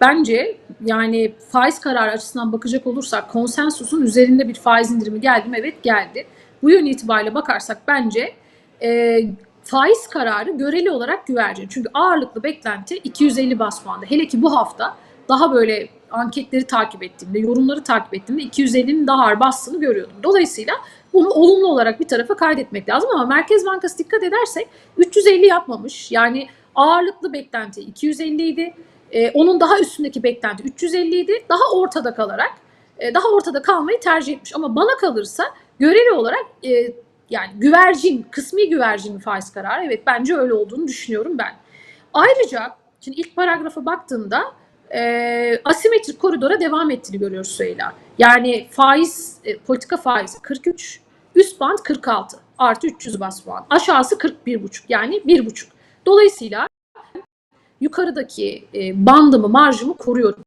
bence yani faiz kararı açısından bakacak olursak konsensusun üzerinde bir faiz indirimi geldi mi? Evet geldi. Bu yön itibariyle bakarsak bence e, faiz kararı göreli olarak güvercin. Çünkü ağırlıklı beklenti 250 bas puanda. Hele ki bu hafta daha böyle anketleri takip ettiğimde, yorumları takip ettiğimde 250'nin daha bastığını görüyordum. Dolayısıyla bunu olumlu olarak bir tarafa kaydetmek lazım ama Merkez Bankası dikkat edersek 350 yapmamış. Yani ağırlıklı beklenti 250 idi. Ee, onun daha üstündeki beklenti 350 idi. Daha ortada kalarak, e, daha ortada kalmayı tercih etmiş. Ama bana kalırsa göreli olarak e, yani güvercin, kısmi güvercin faiz kararı. Evet bence öyle olduğunu düşünüyorum ben. Ayrıca şimdi ilk paragrafa baktığımda e, asimetrik koridora devam ettiğini görüyoruz Süheyla. Yani faiz, e, politika faizi 43, üst band 46 artı 300 bas puan. Aşağısı 41,5 yani 1,5. Dolayısıyla yukarıdaki e, bandımı, marjımı koruyorum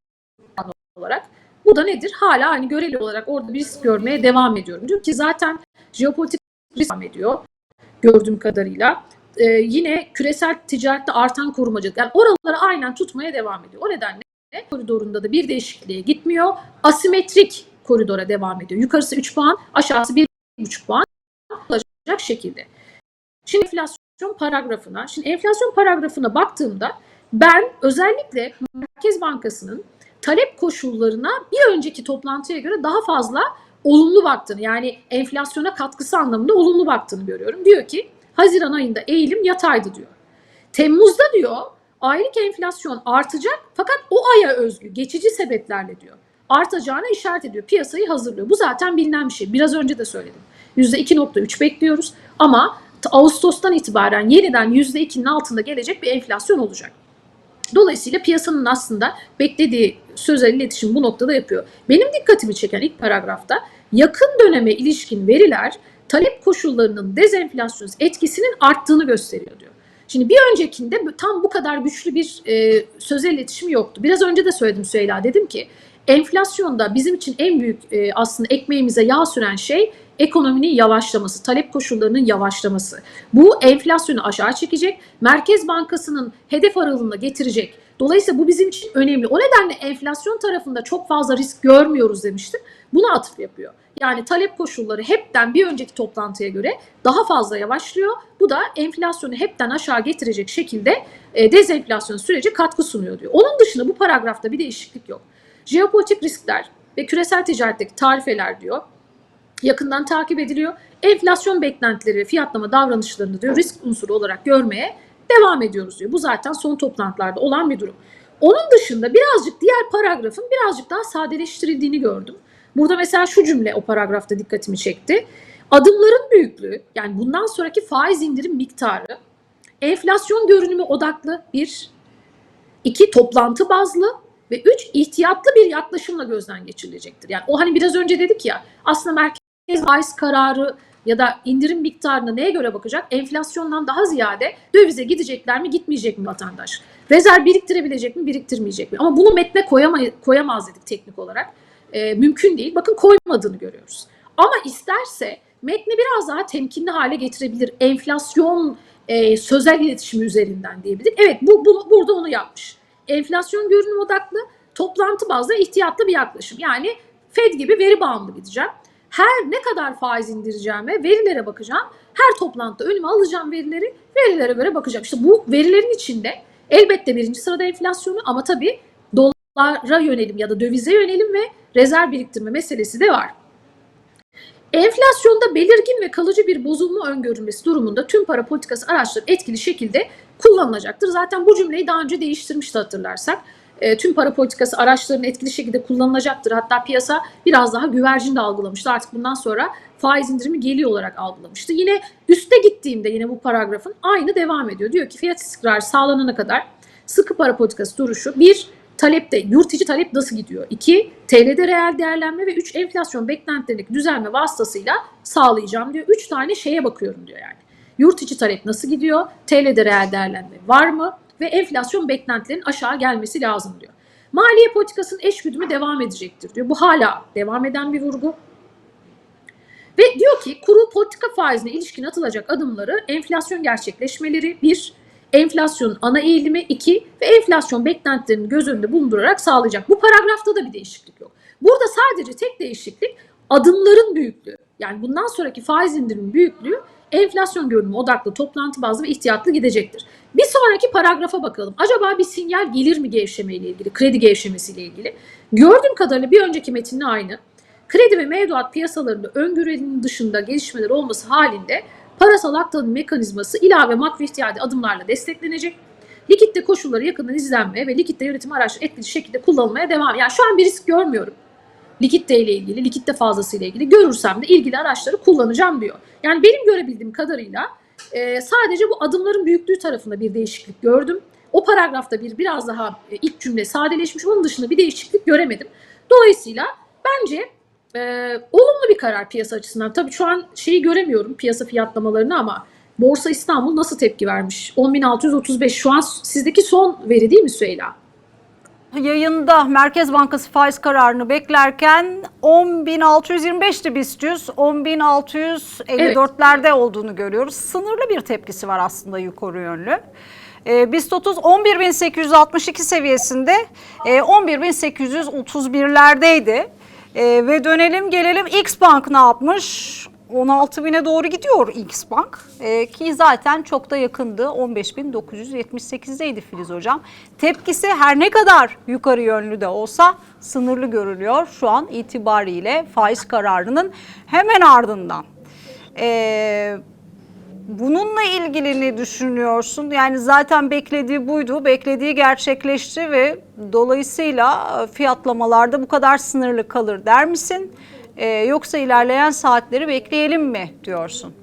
olarak. Bu da nedir? Hala hani göreli olarak orada bir risk görmeye devam ediyorum. Diyor ki zaten jeopolitik risk devam ediyor gördüğüm kadarıyla. Ee, yine küresel ticarette artan korumacılık. Yani oraları aynen tutmaya devam ediyor. O nedenle koridorunda da bir değişikliğe gitmiyor. Asimetrik koridora devam ediyor. Yukarısı 3 puan, aşağısı 1,5 puan olacak şekilde. Şimdi enflasyon paragrafına, şimdi enflasyon paragrafına baktığımda ben özellikle Merkez Bankası'nın talep koşullarına bir önceki toplantıya göre daha fazla olumlu baktığını yani enflasyona katkısı anlamında olumlu baktığını görüyorum. Diyor ki Haziran ayında eğilim yataydı diyor. Temmuz'da diyor aylık enflasyon artacak fakat o aya özgü geçici sebeplerle diyor artacağına işaret ediyor. Piyasayı hazırlıyor. Bu zaten bilinen bir şey. Biraz önce de söyledim. %2.3 bekliyoruz ama Ağustos'tan itibaren yeniden %2'nin altında gelecek bir enflasyon olacak. Dolayısıyla piyasanın aslında beklediği sözel iletişim bu noktada yapıyor. Benim dikkatimi çeken ilk paragrafta yakın döneme ilişkin veriler talep koşullarının dezenflasyon etkisinin arttığını gösteriyor diyor. Şimdi bir öncekinde tam bu kadar güçlü bir e, sözel iletişim yoktu. Biraz önce de söyledim Süheyla dedim ki enflasyonda bizim için en büyük e, aslında ekmeğimize yağ süren şey ekonominin yavaşlaması, talep koşullarının yavaşlaması. Bu enflasyonu aşağı çekecek, Merkez Bankası'nın hedef aralığına getirecek. Dolayısıyla bu bizim için önemli. O nedenle enflasyon tarafında çok fazla risk görmüyoruz demiştim. Buna atıf yapıyor. Yani talep koşulları hepten bir önceki toplantıya göre daha fazla yavaşlıyor. Bu da enflasyonu hepten aşağı getirecek şekilde e, dezenflasyon süreci katkı sunuyor diyor. Onun dışında bu paragrafta bir değişiklik yok. Jeopolitik riskler ve küresel ticaretteki tarifeler diyor yakından takip ediliyor. Enflasyon beklentileri, fiyatlama davranışlarını diyor risk unsuru olarak görmeye devam ediyoruz diyor. Bu zaten son toplantılarda olan bir durum. Onun dışında birazcık diğer paragrafın birazcık daha sadeleştirildiğini gördüm. Burada mesela şu cümle o paragrafta dikkatimi çekti. Adımların büyüklüğü yani bundan sonraki faiz indirim miktarı enflasyon görünümü odaklı bir, iki toplantı bazlı ve üç ihtiyatlı bir yaklaşımla gözden geçirilecektir. Yani o hani biraz önce dedik ya aslında merkez faiz kararı ya da indirim miktarını neye göre bakacak? Enflasyondan daha ziyade dövize gidecekler mi gitmeyecek mi vatandaş? Rezerv biriktirebilecek mi biriktirmeyecek mi? Ama bunu metne koyamay- koyamaz dedik teknik olarak. E, mümkün değil. Bakın koymadığını görüyoruz. Ama isterse metni biraz daha temkinli hale getirebilir. Enflasyon e, sözel iletişimi üzerinden diyebilir. Evet bu, bu burada onu yapmış enflasyon görünüm odaklı, toplantı bazlı ihtiyatlı bir yaklaşım. Yani Fed gibi veri bağımlı gideceğim. Her ne kadar faiz indireceğime verilere bakacağım. Her toplantıda önüme alacağım verileri, verilere göre bakacağım. İşte bu verilerin içinde elbette birinci sırada enflasyonu ama tabii dolara yönelim ya da dövize yönelim ve rezerv biriktirme meselesi de var. Enflasyonda belirgin ve kalıcı bir bozulma öngörülmesi durumunda tüm para politikası araçları etkili şekilde kullanılacaktır. Zaten bu cümleyi daha önce değiştirmişti hatırlarsak. E, tüm para politikası araçlarının etkili şekilde kullanılacaktır. Hatta piyasa biraz daha güvercin de algılamıştı. Artık bundan sonra faiz indirimi geliyor olarak algılamıştı. Yine üste gittiğimde yine bu paragrafın aynı devam ediyor. Diyor ki fiyat istikrarı sağlanana kadar sıkı para politikası duruşu bir talepte yurt içi talep nasıl gidiyor? İki, TL'de reel değerlenme ve üç enflasyon beklentilerindeki düzelme vasıtasıyla sağlayacağım diyor. Üç tane şeye bakıyorum diyor yani. Yurt içi talep nasıl gidiyor? TL'de reel değerlenme var mı? Ve enflasyon beklentilerinin aşağı gelmesi lazım diyor. Maliye politikasının eş güdümü devam edecektir diyor. Bu hala devam eden bir vurgu. Ve diyor ki kurul politika faizine ilişkin atılacak adımları enflasyon gerçekleşmeleri bir, enflasyonun ana eğilimi 2 ve enflasyon beklentilerini göz önünde bulundurarak sağlayacak. Bu paragrafta da bir değişiklik yok. Burada sadece tek değişiklik adımların büyüklüğü. Yani bundan sonraki faiz indirimin büyüklüğü enflasyon görünümü odaklı, toplantı bazlı ve ihtiyatlı gidecektir. Bir sonraki paragrafa bakalım. Acaba bir sinyal gelir mi gevşeme ile ilgili, kredi gevşemesi ile ilgili? Gördüğüm kadarıyla bir önceki metinle aynı. Kredi ve mevduat piyasalarında öngörenin dışında gelişmeler olması halinde parasal aktarım mekanizması ilave makro ihtiyadi adımlarla desteklenecek. Likitte koşulları yakından izlenmeye ve likitte yönetim araçları etkili şekilde kullanılmaya devam. Yani şu an bir risk görmüyorum. Likitte ile ilgili, likitte fazlası ile ilgili görürsem de ilgili araçları kullanacağım diyor. Yani benim görebildiğim kadarıyla e, sadece bu adımların büyüklüğü tarafında bir değişiklik gördüm. O paragrafta bir biraz daha e, ilk cümle sadeleşmiş. Onun dışında bir değişiklik göremedim. Dolayısıyla bence e, olumlu bir karar piyasa açısından. Tabii şu an şeyi göremiyorum piyasa fiyatlamalarını ama Borsa İstanbul nasıl tepki vermiş? 10.635 şu an sizdeki son veri değil mi Süheyla? Yayında Merkez Bankası faiz kararını beklerken 10.625'ti BIST 100, 10.654'lerde olduğunu görüyoruz. Sınırlı bir tepkisi var aslında yukarı yönlü. E, BIST 30 11.862 seviyesinde e, 11.831'lerdeydi. E, ve dönelim gelelim X Bank ne yapmış? 16 bine doğru gidiyor X Bank Ee, ki zaten çok da yakındı 15.978'deydi Filiz Hocam. Tepkisi her ne kadar yukarı yönlü de olsa sınırlı görülüyor şu an itibariyle faiz kararının hemen ardından. Ee, Bununla ilgili ne düşünüyorsun? Yani zaten beklediği buydu, beklediği gerçekleşti ve dolayısıyla fiyatlamalarda bu kadar sınırlı kalır der misin? Ee, yoksa ilerleyen saatleri bekleyelim mi diyorsun?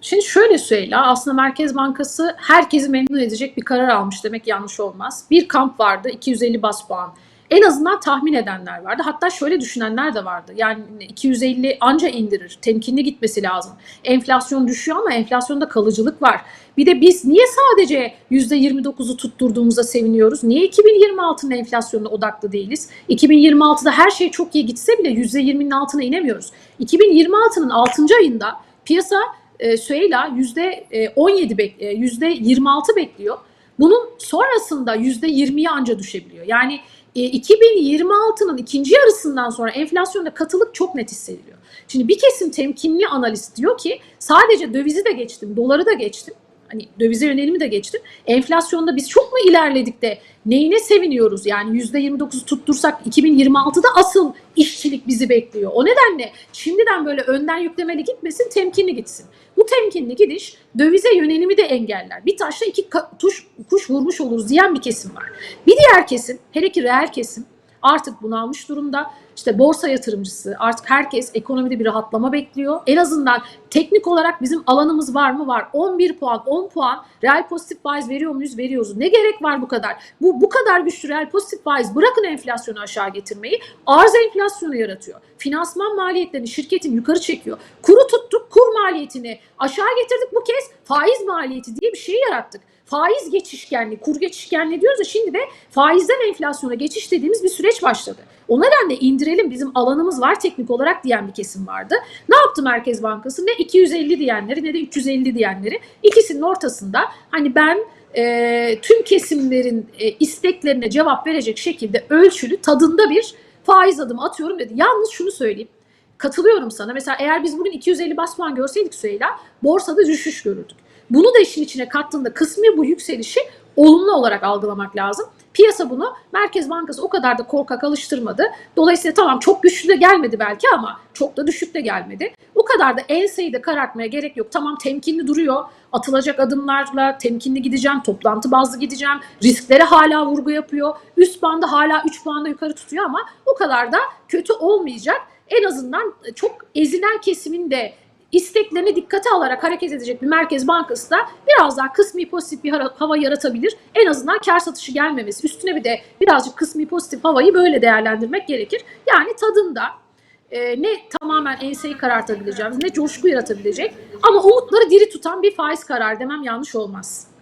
Şimdi şöyle Süheyla aslında Merkez Bankası herkesi memnun edecek bir karar almış demek yanlış olmaz. Bir kamp vardı 250 bas puan. En azından tahmin edenler vardı. Hatta şöyle düşünenler de vardı. Yani 250 anca indirir. Temkinli gitmesi lazım. Enflasyon düşüyor ama enflasyonda kalıcılık var. Bir de biz niye sadece %29'u tutturduğumuza seviniyoruz? Niye 2026'nın enflasyonuna odaklı değiliz? 2026'da her şey çok iyi gitse bile %20'nin altına inemiyoruz. 2026'nın 6. ayında piyasa e, Süheyla %17 bek, e, %26 bekliyor. Bunun sonrasında %20'ye anca düşebiliyor. Yani 2026'nın ikinci yarısından sonra enflasyonda katılık çok net hissediliyor. Şimdi bir kesim temkinli analist diyor ki sadece dövizi de geçtim, doları da geçtim. Hani dövize yönelimi de geçtim. Enflasyonda biz çok mu ilerledik de neyine seviniyoruz? Yani %29'u tuttursak 2026'da asıl işçilik bizi bekliyor. O nedenle şimdiden böyle önden yüklemeli gitmesin, temkinli gitsin. Bu temkinli gidiş dövize yönelimi de engeller. Bir taşla iki tuş, kuş vurmuş oluruz diyen bir kesim var. Bir diğer kesim, hele ki reel kesim artık bunalmış durumda. İşte borsa yatırımcısı artık herkes ekonomide bir rahatlama bekliyor. En azından teknik olarak bizim alanımız var mı? Var. 11 puan, 10 puan reel pozitif faiz veriyor muyuz? Veriyoruz. Ne gerek var bu kadar? Bu bu kadar güçlü reel pozitif faiz bırakın enflasyonu aşağı getirmeyi. Arz enflasyonu yaratıyor. Finansman maliyetlerini şirketin yukarı çekiyor. Kuru kur maliyetini aşağı getirdik bu kez faiz maliyeti diye bir şey yarattık faiz geçişkenliği, kur geçişkenliği diyoruz ya şimdi de faizden enflasyona geçiş dediğimiz bir süreç başladı. O nedenle indirelim bizim alanımız var teknik olarak diyen bir kesim vardı. Ne yaptı Merkez Bankası? Ne 250 diyenleri ne de 350 diyenleri. İkisinin ortasında hani ben e, tüm kesimlerin e, isteklerine cevap verecek şekilde ölçülü tadında bir faiz adımı atıyorum dedi. Yalnız şunu söyleyeyim. Katılıyorum sana. Mesela eğer biz bugün 250 bas puan görseydik Süheyla borsada düşüş görürdük. Bunu da işin içine kattığında kısmi bu yükselişi olumlu olarak algılamak lazım. Piyasa bunu Merkez Bankası o kadar da korkak alıştırmadı. Dolayısıyla tamam çok güçlü de gelmedi belki ama çok da düşük de gelmedi. O kadar da enseyi de karartmaya gerek yok. Tamam temkinli duruyor. Atılacak adımlarla temkinli gideceğim. Toplantı bazlı gideceğim. Risklere hala vurgu yapıyor. Üst bandı hala 3 puanda yukarı tutuyor ama o kadar da kötü olmayacak. En azından çok ezilen kesimin de isteklerini dikkate alarak hareket edecek bir Merkez Bankası da biraz daha kısmi pozitif bir hava yaratabilir. En azından kar satışı gelmemesi. Üstüne bir de birazcık kısmi pozitif havayı böyle değerlendirmek gerekir. Yani tadında e, ne tamamen enseyi karartabileceğimiz ne coşku yaratabilecek ama umutları diri tutan bir faiz kararı demem yanlış olmaz.